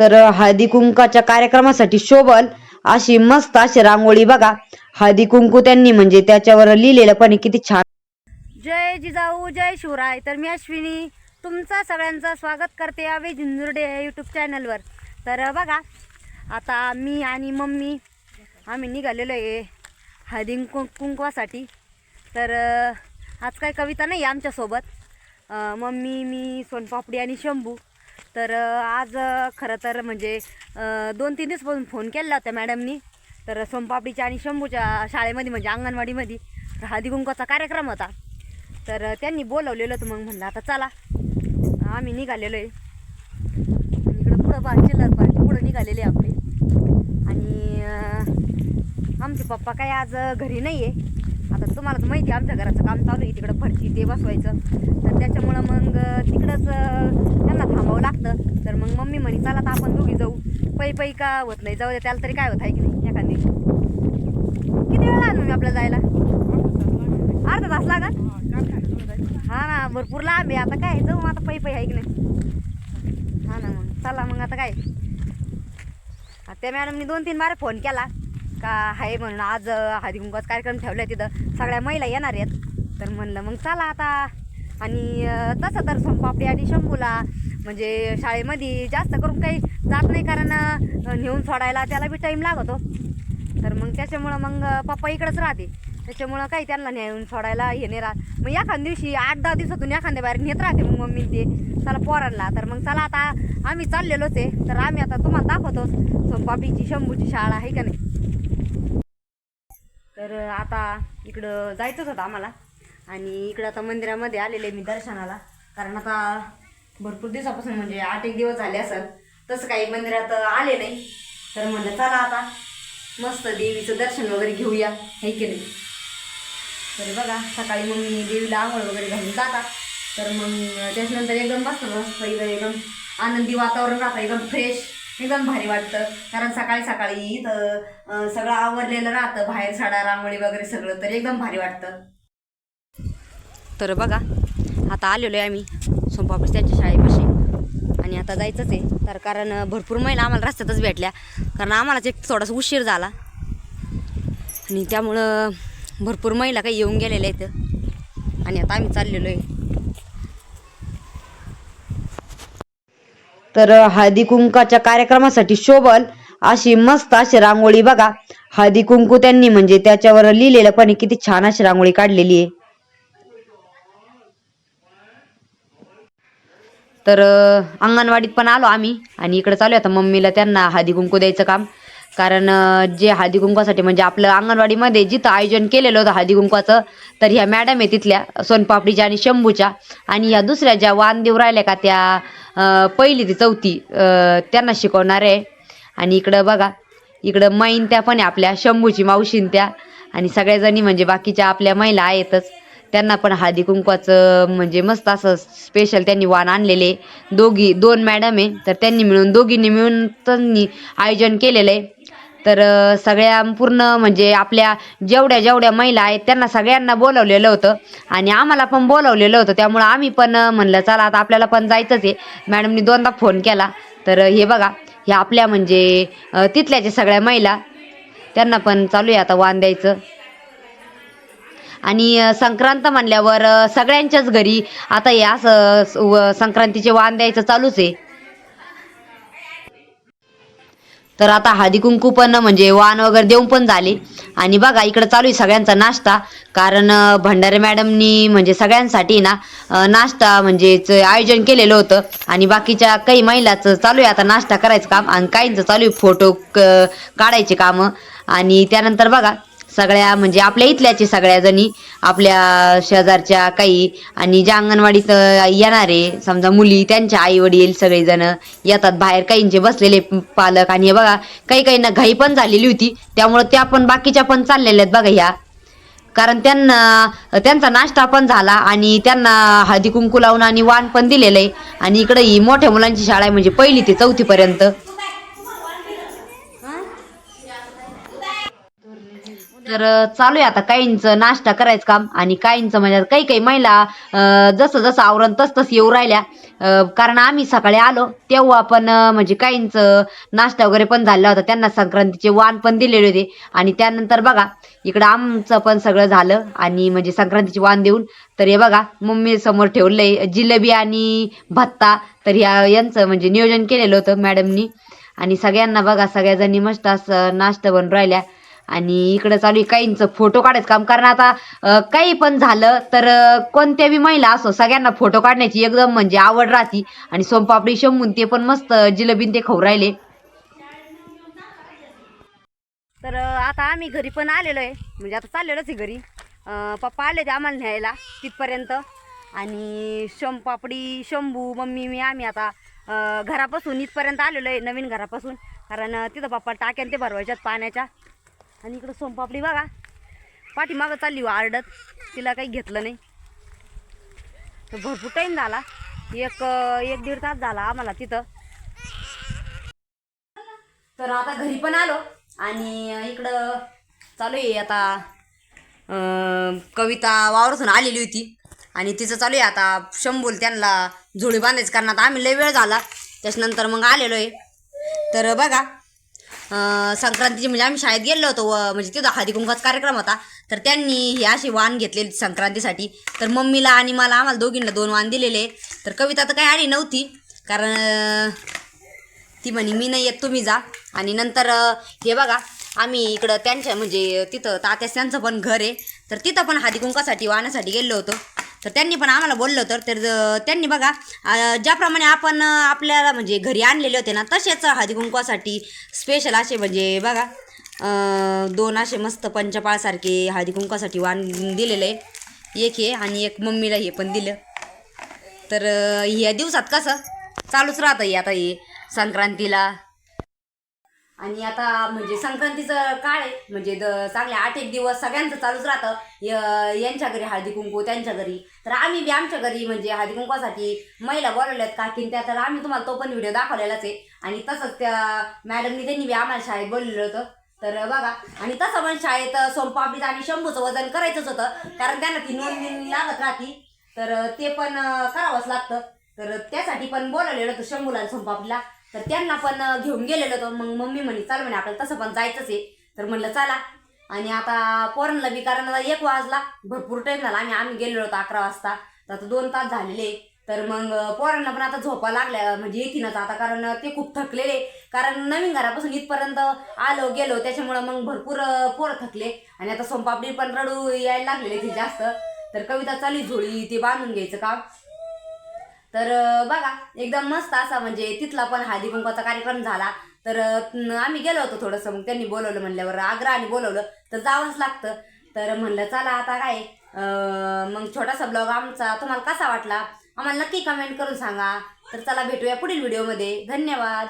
तर हळदी कुंकाच्या कार्यक्रमासाठी शोभल अशी मस्त अशी रांगोळी बघा. हळदी कुंकू त्यांनी म्हणजे त्याच्यावर लिहिलेलं पण किती छान. जय जिजाऊ जय शिवराय. तर मी अश्विनी तुमचा सगळ्यांचं स्वागत करते आवे झिंजुर्डे यूट्यूब चॅनलवर तर बघा आता मी आणि मम्मी आम्ही निघालेलो आहे हळदी कुंकवासाठी. तर आज काय कविता नाही आहे आमच्यासोबत. मम्मी मी सोनपापडी आणि शंभू. तर आज खरं तर म्हणजे दोन तीन दिवसपासून फोन केला होता मॅडमनी तर सोनपापडीच्या आणि शंभूच्या शाळेमध्ये म्हणजे अंगणवाडीमध्ये हळदी कुंकवाचा कार्यक्रम होता. तर त्यांनी बोलवलेलं होतं मग म्हणलं आता चला. आम्ही निघालेलो आहे. इकडं पुढं बा चिल्लर पार्टी पुढं निघालेले आपले. आणि आमचे पप्पा काय आज घरी नाही आहे आता तुम्हाला तर माहिती आहे आमच्या घराचं काम चालू आहे तिकडं फरची ते बसवायचं. तर त्याच्यामुळं मग तिकडंच त्यांना थांबावं लागतं. तर मग मम्मी म्हणे चला तर आपण दोघी जाऊ. पै पै का होत नाही जाऊ दे त्याला तरी काय होत आहे की नाही एखादी. किती वेळ लागला मग आपल्याला जायला? अर्धा तास लागत हा ना भरपूर लांब आहे. आता काय जाऊ मग आता पै पै आहे की नाही? हा ना मग चला मग आता काय? त्या मॅडमनी दोन तीन बार फोन केला. का आहे म्हणून आज हळदी कार्यक्रम ठेवला तिथं. सगळ्या महिला येणार आहेत. तर म्हणलं मग चला आता. आणि तसं तर संपापडी आणि शंभूला म्हणजे शाळेमध्ये जास्त करून काही जात नाही कारण नेऊन सोडायला त्याला बी टाईम लागतो. तर मग त्याच्यामुळं मग पप्पा इकडंच राहते. त्याच्यामुळं काही त्यांना नेऊन सोडायला हे नाही राहत. मग एखाद्या दिवशी आठ दहा दिवसातून एखाद्या बाहेर नेत राहते मग मम्मी ते. चला पोरांना. तर मग चला आता आम्ही चाललेलोच आहे. तर आम्ही आता तुम्हाला दाखवतो सोनपापडीची शंभूची शाळा आहे का नाही. तर आता इकडं जायचंच होतं आम्हाला. आणि इकडं आता मंदिरामध्ये आलेले मी दर्शनाला. कारण आता भरपूर दिवसापासून म्हणजे आठ एक दिवस झाले असं तसं काही मंदिरात आले नाही. तर म्हणलं चला आता मस्त देवीचं दर्शन वगैरे घेऊया. हे की नाही? तर बघा सकाळी मग मी देवीला आंघोळ वगैरे घालून जाता. तर मग त्याच्यानंतर एकदम मस्त मस्त एकदम आनंदी वातावरण राहतं एकदम फ्रेश एकदम भारी वाटतं. कारण सकाळी सकाळी सगळं आवरलेलं राहतं. बाहेर साडा रांगोळी वगैरे सगळं तर एकदम भारी वाटतं. तर बघा आता आलेलो आहे आम्ही सोमपापडी त्यांच्या शाळेपाशी. आणि आता जायचंच आहे. तर कारण भरपूर महिला आम्हाला रस्त्यातच भेटल्या. कारण आम्हालाच एक थोडासा उशीर झाला. आणि त्यामुळं भरपूर महिला काही येऊन गेलेल्या आहेत आणि आता आम्ही चाललेलो आहे. तर हळदी कुंकाच्या कार्यक्रमासाठी शोभल अशी मस्त अशी रांगोळी बघा. हळदी कुंकू त्यांनी म्हणजे त्याच्यावर लिहिलेलं पण किती छान अशी रांगोळी काढलेली आहे. तर अंगणवाडीत पण आलो आम्ही आणि इकडे चालू आहे. आता मम्मीला त्यांना हळदी कुंकू द्यायचं काम. कारण जे हळदी कुंकवासाठी म्हणजे आपलं अंगणवाडीमध्ये जिथं आयोजन केलेलं होतं हळदी कुंकवाचं तर ह्या मॅडम आहे तिथल्या सोनपापडीच्या आणि शंभूच्या. आणि ह्या दुसऱ्या ज्या वानदेव राहिल्या का त्या पहिली ते चौथी त्यांना शिकवणार आहे. आणि इकडं बघा इकडं माईन त्या पण आहे आपल्या शंभूची मावशीन त्या. आणि सगळ्याजणी म्हणजे बाकीच्या आपल्या महिला आहेतच. त्यांना पण हळदी कुंकवाचं म्हणजे मस्त असं स्पेशल त्यांनी वाण आणलेले. दोघी दोन मॅडम आहे तर त्यांनी मिळून दोघींनी मिळून त्यांनी आयोजन केलेलं आहे. तर सगळ्या पूर्ण म्हणजे आपल्या जेवढ्या जेवढ्या महिला आहेत त्यांना सगळ्यांना बोलवलेलं होतं. आणि आम्हाला पण बोलवलेलं होतं. त्यामुळं आम्ही पण म्हणलं चला आता आपल्याला पण जायचंच आहे. मॅडमनी दोनदा फोन केला. तर हे बघा हे आपल्या म्हणजे तिथल्याच्या सगळ्या महिला त्यांना पण चालू आहे आता वाण द्यायचं. आणि संक्रांत म्हणल्यावर सगळ्यांच्याच घरी आता हे असं व- संक्रांतीचे वाण द्यायचं चालूच आहे. तर आता हळदी कुंकू पण म्हणजे वाण वगैरे देऊन पण झाले. आणि बघा इकडे चालू आहे सगळ्यांचा नाश्ता. कारण भंडारे मॅडमनी म्हणजे सगळ्यांसाठी ना नाश्ता म्हणजे आयोजन केलेलं होतं. आणि बाकीच्या काही महिलाचं चालू आहे आता नाश्ता करायचं काम. आणि काहींचं चालू आहे फोटो क- काढायचे कामं. आणि त्यानंतर बघा सगळ्या म्हणजे आपल्या इथल्याचे सगळ्या जणी आपल्या शेजारच्या काही आणि ज्या अंगणवाडीत येणारे समजा मुली त्यांच्या आई वडील सगळेजण येतात बाहेर. काहींचे बसलेले पालक आणि हे बघा काही काहींना घाई पण झालेली होती. त्यामुळे त्या पण बाकीच्या पण चाललेल्या आहेत बघा ह्या. कारण त्यांना त्यांचा नाश्ता पण झाला आणि त्यांना हळदी कुंकू लावून आणि वाण पण दिलेलं आहे आणि इकडे ही मोठ्या मुलांची शाळा आहे म्हणजे पहिली ते चौथीपर्यंत तर चालू आहे आता. काहींचं नाश्ता करायचं काम आणि काहींचं म्हणजे काही काही महिला जसं जसं आवरण तस तस येऊ राहिल्या. कारण आम्ही सकाळी आलो तेव्हा पण म्हणजे काहींचं नाश्ता वगैरे पण झाला होता. त्यांना संक्रांतीचे वाण पण दिलेले होते. आणि त्यानंतर बघा इकडं आमचं पण सगळं झालं आणि म्हणजे संक्रांतीचे वाण देऊन. तर हे बघा मम्मी समोर ठेवलंय जिलेबी आणि भत्ता. तर या यांचं म्हणजे नियोजन केलेलं होतं मॅडमनी. आणि सगळ्यांना बघा सगळ्या जणी मस्त असं नाश्ता बनून राहिल्या. आणि इकडे चालू आहे काहींचं फोटो काढायचं काम. कारण आता काही पण झालं तर कोणत्या बी महिला असो सगळ्यांना फोटो काढण्याची एकदम म्हणजे आवड राहती. आणि सोमपापडी शंभून ते पण मस्त जिलबीन ते खाऊ राहिले. तर आता आम्ही घरी पण आलेलो आहे. म्हणजे आता चाललेलोच आहे घरी. पप्पा आले ते आम्हाला न्यायला तिथपर्यंत. आणि शंपापडी शंभू मम्मी मी आम्ही आता घरापासून इथपर्यंत आलेलो आहे नवीन घरापासून. कारण तिथं पप्पा टाक्यान ते भरवायच्यात पाण्याच्या. आणि इकडं सोमपापडी बघा. पाठीमागं चालली हो आरडत. तिला काही घेतलं नाही. तर भरपूर टाईम झाला. एक एक दीड तास झाला आम्हाला तिथं. तर आता घरी पण आलो. आणि इकडं चालू आहे आता कविता वावरसून आलेली होती. आणि तिचं चालू आहे आता शंभूल त्यांना झोळी बांधायचं. कारण आता आम्ही लय वेळ झाला. त्याच्यानंतर मग आलेलो आहे. तर बघा संक्रांतीची म्हणजे आम्ही शाळेत गेलो होतो व म्हणजे तिथं हळदी कुंकवाचा कार्यक्रम होता. तर त्यांनी हे असे वाण घेतलेली संक्रांतीसाठी. तर मम्मीला आणि मला आम्हाला दोघींना दोन वाण दिलेले. तर कविता तर काही आली नव्हती कारण ती म्हणे मी नाही येत तुम्ही जा. आणि नंतर हे बघा आम्ही इकडं त्यांच्या म्हणजे तिथं तात्यास त्यांचं पण घर आहे. तर तिथं पण हळदी कुंकासाठी वाहण्यासाठी गेलो होतो. तर त्यांनी पण आम्हाला बोललं होतं. तर त्यांनी बघा ज्याप्रमाणे आपण आपल्याला म्हणजे घरी आणलेले होते ना तसेच हळदी कुंकवासाठी स्पेशल असे म्हणजे बघा दोन असे मस्त पंचपाळसारखे हळदी कुंकवासाठी वाण दिलेले. आहे एक हे आणि एक मम्मीला हे पण दिलं. तर ह्या दिवसात कसं चालूच राहतं हे आता हे संक्रांतीला. आणि आता म्हणजे संक्रांतीचं काळ आहे. म्हणजे द चांगले आठ एक दिवस सगळ्यांचं चालूच राहतं. य- यांच्या घरी हळदी कुंकू त्यांच्या घरी. तर आम्ही बी आमच्या घरी म्हणजे हळदी कुंकवासाठी महिला बोलवल्यात काकीन त्या. तर आम्ही तुम्हाला तो पण व्हिडिओ दाखवलेलाच आहे. आणि तसंच त्या मॅडमनी त्यांनी बी आम्हाला शाळेत बोललेलं होतं. तर बघा. आणि तसं पण शाळेत सोमपापडीचं आणि शंभूचं वजन करायचंच होतं. कारण त्यांना ती नोंदणी लागत राहती. तर ते पण करावंच लागतं. तर त्यासाठी पण बोलवलेलं होतं शंभूला आणि सोमपापडीला तर त्यांना पण घेऊन गेलेलो होतो. मग मम्मी म्हणे चाल म्हणे आपल्याला तसं पण जायचंच आहे. तर म्हणलं चला. आणि आता पोरांना बी कारण आता एक वाजला भरपूर टाईम झाला. आम्ही आम्ही गेलेलो होतो अकरा वाजता. तर आता दोन तास झालेले. तर मग पोरांना पण आता झोपा लागल्या म्हणजे येतीनच आता कारण ते खूप थकलेले. कारण नवीन घरापासून इथपर्यंत आलो गेलो. त्याच्यामुळं मग भरपूर पोरं थकले. आणि आता सोमपापडी पण रडू यायला लागलेले ते जास्त. तर कविता चाली झोळी ते बांधून घ्यायचं काम. तर बघा एकदम मस्त असा म्हणजे तिथला पण हळदी कुंकवाचा कार्यक्रम झाला. तर आम्ही गेलो होतो थोडंसं मग त्यांनी बोलवलं म्हणल्यावर आग्रहाने बोलवलं तर जावंच लागतं. तर म्हणलं चला आता काय मग छोटासा ब्लॉग आमचा तुम्हाला कसा वाटला? आम्हाला नक्की कमेंट करून सांगा. तर चला भेटूया पुढील व्हिडिओमध्ये धन्यवाद.